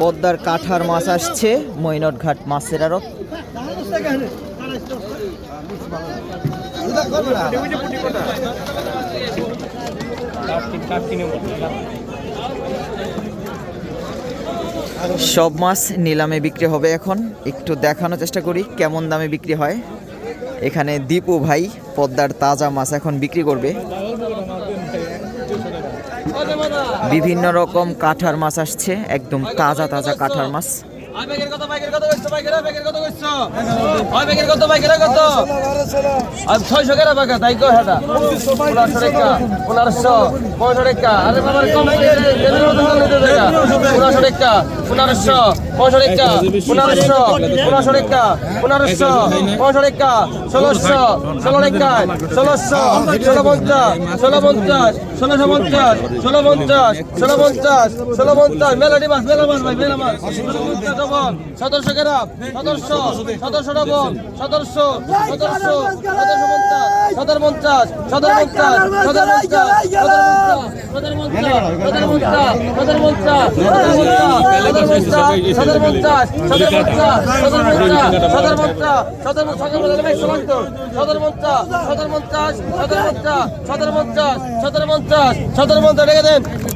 পদ্মার কাঠার মাছ আসছে মৈনট ঘাট মাছের আড়ত। সব মাছ নিলামে বিক্রি হবে এখন। একটু দেখানোর চেষ্টা করি কেমন দামে বিক্রি হয়। এখানে দীপু ভাই পদ্মার তাজা মাছ এখন বিক্রি করবে। বিভিন্ন রকম কাঠার মাছ আসছে একদম তাজা তাজা কাঠার মাছ আই পনেরোশো টাকা আরে বাবার কম পনেরোশো টাকা পনেরোশো। পনেরোশো টাকা পনেরোশো। পনেরোশো টাকা পনেরোশো। পনেরোশো টাকা ষোলোশো। ষোলো টাকা ষোলোশো। ষোলো পঞ্চাশ ষোলো পঞ্চাশ ষোলোশো পঞ্চাশ ষোলো পঞ্চাশ ষোলো পঞ্চাশ ষোলো পঞ্চাশ মেলাটি মাছ মেলা মাছ ভাই মেলা মাছ সতেরোশো। পঞ্চাশ সতেরো পঞ্চাশ সদর পঞ্চাশ সতেরো পঞ্চাশ সতেরো পঞ্চাশ সতেরো পঞ্চাশ সতেরো পঞ্চাশ সতেরো পঞ্চাশ সতেরো পঞ্চাশ সতেরো পঞ্চাশ সদর পঞ্চাশ সদর পঞ্চাশ সদর পঞ্চাশ সদর পঞ্চাশ সদর পঞ্চাশ সদর পঞ্চাশ সদর পঞ্চাশ সদর দেন সদর কেমদা সদর দাও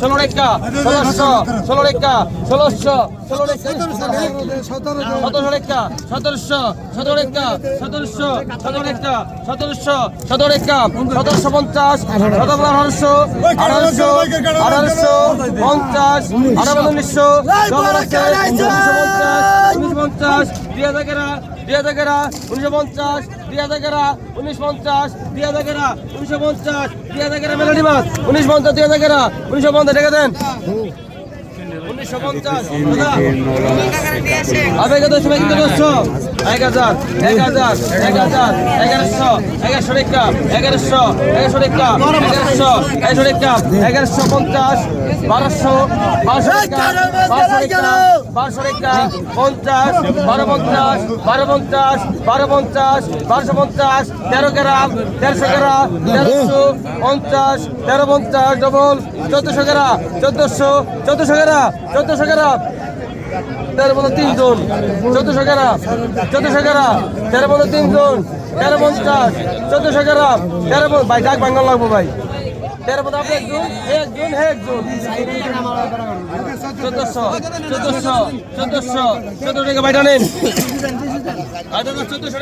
ষোলো রেখা, ষোলোশো, ষোলো রেখা, ষোলোশো, ষোলো রেখা। সতেরোশো রেখা, সতেরোশো, সতেরো রেখা, সতেরোশো, সতেরো রেখা, সতেরোশো, সতেরো রেখা, সতেরোশো পঞ্চাশ সতেরো আঠারোশো আঠারোশো আঠারোশো পঞ্চাশ আঠারো উনিশশো পঞ্চাশ, দুই হাজার দুই হাজার উনিশশো পঞ্চাশ দুই হাজার উনিশ পঞ্চাশ দুই হাজার উনিশশো পঞ্চাশ দুই হাজার গেরা মাছ উনিশ পঞ্চাশ দুই হাজার উনিশশো পঞ্চাশ রেখে দেন। উনিশশো পঞ্চাশ। আবে কত সময় কিন্তু দশশো এক হাজার এক হাজার এক হাজার এগারোশো এগারোশো রেখা এগারোশো এগারোশো রেখা এগারোশো এগারোশো রেখা এগারোশো পঞ্চাশ বারোশো বারোশো বারোশো রেখা বারোশো রেখা পঞ্চাশ বারো পঞ্চাশ বারো পঞ্চাশ বারো পঞ্চাশ বারোশো পঞ্চাশ তেরো গ্রাম তেরোশো গ্রাম তেরোশো পঞ্চাশ তেরো পঞ্চাশ ডবল চোদ্দশো গ্রাম চোদ্দশো চোদ্দশো গ্রাম চোদ্দশো গ্রাম। তেরো পনেরো তিনজন চোদ্দশো গ্রাম। চোদ্দশো গ্রাম। তেরো পনেরো তিনজন তেরো পঞ্চাশ। চোদ্দশো গ্রাম। তেরো ভাই ডাক বাঙ্গাল লাগবো, ভাই। তেরো পদ আপনি একজন একজন একজন চোদ্দশো চোদ্দশো চোদ্দশো চোদ্দশো টাকা বাইটা নেন। চোদ্দশো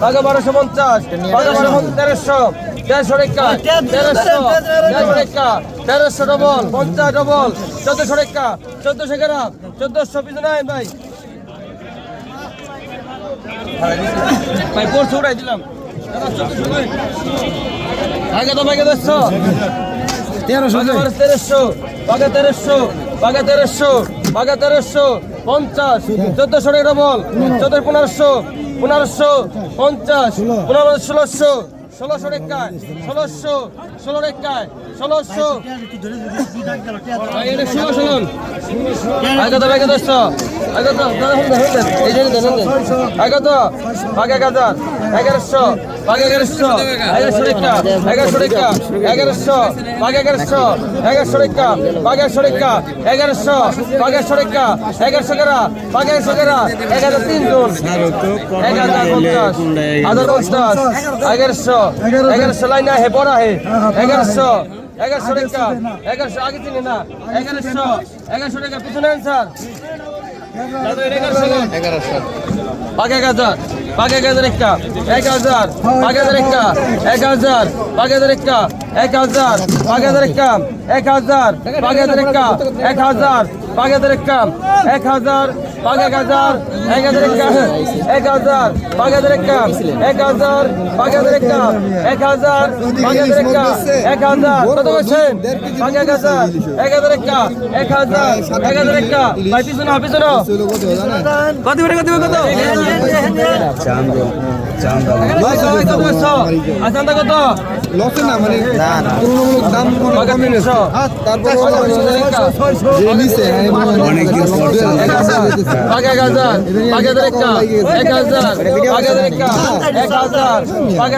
টাকা বারোশো পঞ্চাশ। তেরোশো। তেরোশো রেখা তেরোশো তেরোশো রেখা তেরোশো ডবল পঞ্চাশ ডবল চোদ্দশো রেখা চোদ্দশো গ্রাম চোদ্দশো পিছনে ভাই। ভাই পড়ছে উড়াই দিলাম। আগে তো ভাগে দেখছ তেরোশো তেরোশো বাঘা তেরোশো বাঘা তেরোশো বাঘা তেরোশো পঞ্চাশ চোদ্দশো টাকা ডবল চোদ্দ পনেরোশো পনেরোশো পঞ্চাশ পনেরো ষোলোশো। ষোলোশো রেখায় ষোলোশো ষোলো রেখায় ষোলোশো। এগারো এগারোশো। এগারোশো এগারোশো রেখা এগারোশো রেখা, এগারোশো, বাঘ এগারোশো এগারোশো রেখা, বাঘ একশো রেখা, এগারোশো, বাঘ একশো রেখা, এগারোশো গেরা, বাঘ একশো গেরা এগারো তিনজন এক হাজার পঞ্চাশ হাজার পঞ্চাশ, এগারোশো এগারোশো লাইন হে বড় হে এগারোশো এগারোশো রেখা, এগারোশো, আগে চিনি না, এগারোশো এগারোশো রেখা, পিছনে স্যার এগারোশো এক হাজার। পাক এক হাজার একটা, এক হাজার পাক হাজার একটা, এক হাজার পাক হাজার একটা, এক হাজার পাঁচ হাজার একাম এক হাজার পাঁচ হাজার একাম এক হাজার হাজার একাম এক হাজার এক হাজার এক হাজার একাম এক হাজার হাজার একাম এক হাজার হাজার একাম এক হাজার হাজার একাম এক হাজার কত বলছেন এক হাজার এক হাজার একাম এক হাজার এক হাজার একাম ভাই পিছনে পিছনে কত করে কত কত? আসানটা লসে না মানে তুলনামূলক দাম কমে তিনশো। তারপর যে নিচে এক হাজার এক হাজার এক হাজার এক হাজার এক হাজার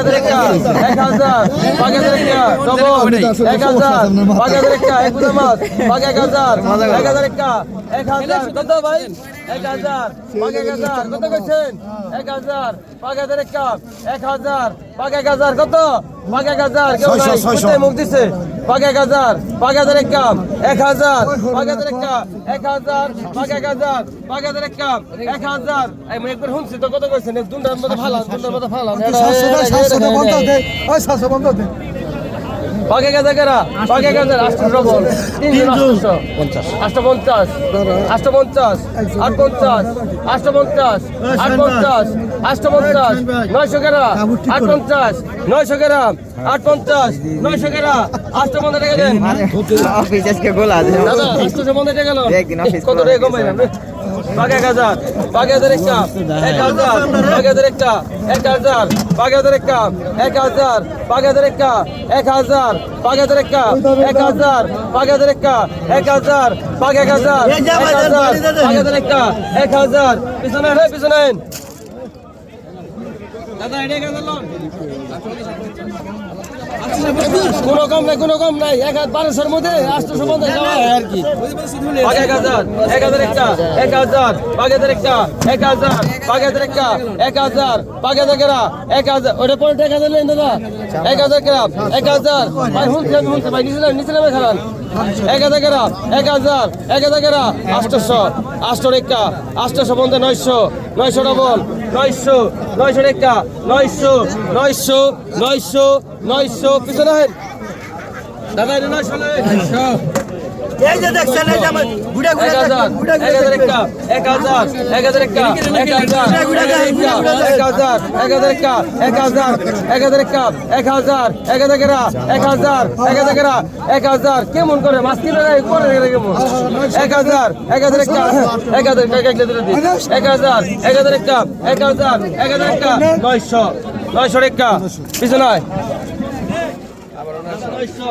এক হাজার এক হাজার এক হাজার এক এক হাজার কত ভাই এক হাজার এক হাজার কত করছেন এক হাজার পাঁচ হাজার এক হাজার এক হাজার কত পাঁচ এক হাজার কোথায় মুখ দিছে? পাঁচ এক হাজার পাঁচ হাজার এক কাম এক হাজার পাঁচ হাজার এক কাম এক হাজার পাঁচ এক হাজার পাঁচ হাজার এক কাম এক হাজার। একবার শুনছি তো কত কইছেন? দুটার মধ্যে ভালো দুটার মধ্যে কেরা? আটশো ডবল তিনশো আটশো পঞ্চাশ। আটশো পঞ্চাশ। আট পঞ্চাশ। আটশো পঞ্চাশ। আট পঞ্চাশ। আটশো পঞ্চাশ নয়শো কেরা আট পঞ্চাশ নয়শো কেরা। আট পঞ্চাশ নয়শো কেরা আটশো পঞ্চাশ টাকা দেন। দাদা আটশো পঞ্চাশ টাকা কত টাকা কমাইলাম রে পাঁচ এক হাজার পাঁচ হাজার একটা এক হাজার পাঁচ হাজার একটা এক হাজার পাঁচ হাজার একটা এক হাজার পাঁচ হাজার একটা এক হাজার পাঁচ হাজার একটা এক হাজার পাঁচ হাজার একটা এক হাজার পাঁচ এক হাজার এক হাজার পাঁচ হাজার একটা এক হাজার। পিছনে পিছনে দাদা এটা এক কোনো কম নাই কোনো কম নাই এক হাজার বারোশোর মধ্যে আটশো পঞ্চাশ টাকা আর কি এক হাজার এক হাজার একটা এক হাজার পাঁচ হাজার একটা এক হাজার পাঁচ হাজার একটা এক হাজার পাঁচ হাজার কেরা এক হাজার ওটা এক হাজার দাদা এক হাজার কেরা এক হাজার ভাই শুনছি আমি শুনছি ভাই নিচে নিচে নামে খারান এক হাজার কেরা এক হাজার এক হাজার কেরা আটশোশো আটশো একটা আটশোশো পঞ্চাশ নয়শো নয়শো ডবল নয়শো নয়শো একটা নয়শো নয়শো নয়শো নয়শো পিছনে দাদা নয়শো নয়শো। নয়শো এক হাজার এক হাজার একটা এক হাজার এক হাজার এক হাজার এক হাজার এক হাজার এক হাজার এক হাজার এক হাজার এক হাজার এক হাজার এক হাজার এক হাজার কেমন করে মাছ কিনে নেয় করে রেখে কেমন এক হাজার এক হাজার এক হাজার এক হাজার এক হাজার এক হাজার একটা এক হাজার এক হাজার একটা নয়শো নয়শো একটা পিছনে নয় নয়শো